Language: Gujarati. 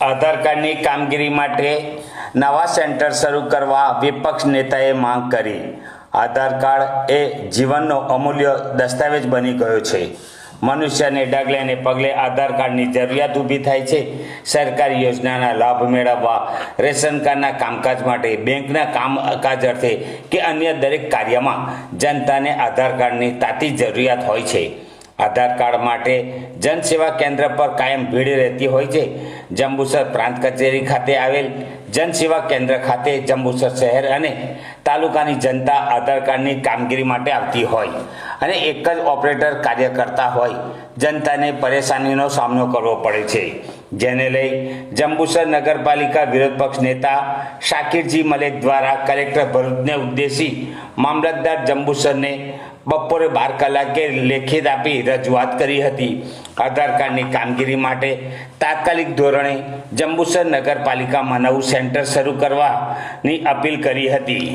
આધાર કાર્ડની કામગીરી માટે નવા સેન્ટર શરૂ કરવા વિપક્ષ નેતાએ માંગ કરી. આધાર કાર્ડ એ જીવનનો અમૂલ્ય દસ્તાવેજ બની ગયો છે. મનુષ્યને ડગલે ને પગલે આધાર કાર્ડની જરૂરિયાત ઊભી થાય છે. સરકારી યોજનાના લાભ મેળવવા, રેશન કાર્ડના કામકાજ માટે, બેંકના કામકાજ અર્થે કે અન્ય દરેક કાર્યમાં જનતાને આધાર કાર્ડની તાતી જરૂરિયાત હોય છે. આધાર કાર્ડ માટે જનસેવા કેન્દ્ર પર કાયમ ભીડ રહેતી હોય છે. જંબુસર પ્રાંત કચેરી ખાતે આવેલ જનસેવા કેન્દ્ર ખાતે જંબુસર શહેર અને તાલુકાની જનતા આધાર કાર્ડની કામગીરી માટે આવતી હોય અને એક જ ઓપરેટર કાર્ય કરતા હોય, જનતાને પરેશાનીનો સામનો કરવો પડે છે. જેને લઈ જંબુસર નગરપાલિકા વિરોધ પક્ષ નેતા શાકિરજી મલેક દ્વારા કલેક્ટર ભરૂચને ઉદ્દેશી મામલતદાર જંબુસરને બપોરે બાર કલાકે લેખિત આપી રજૂઆત કરી હતી. આધાર કાર્ડની કામગીરી માટે તાત્કાલિક ધોરણે જંબુસર નગરપાલિકામાં નવું સેન્ટર શરૂ કરવાની અપીલ કરી હતી.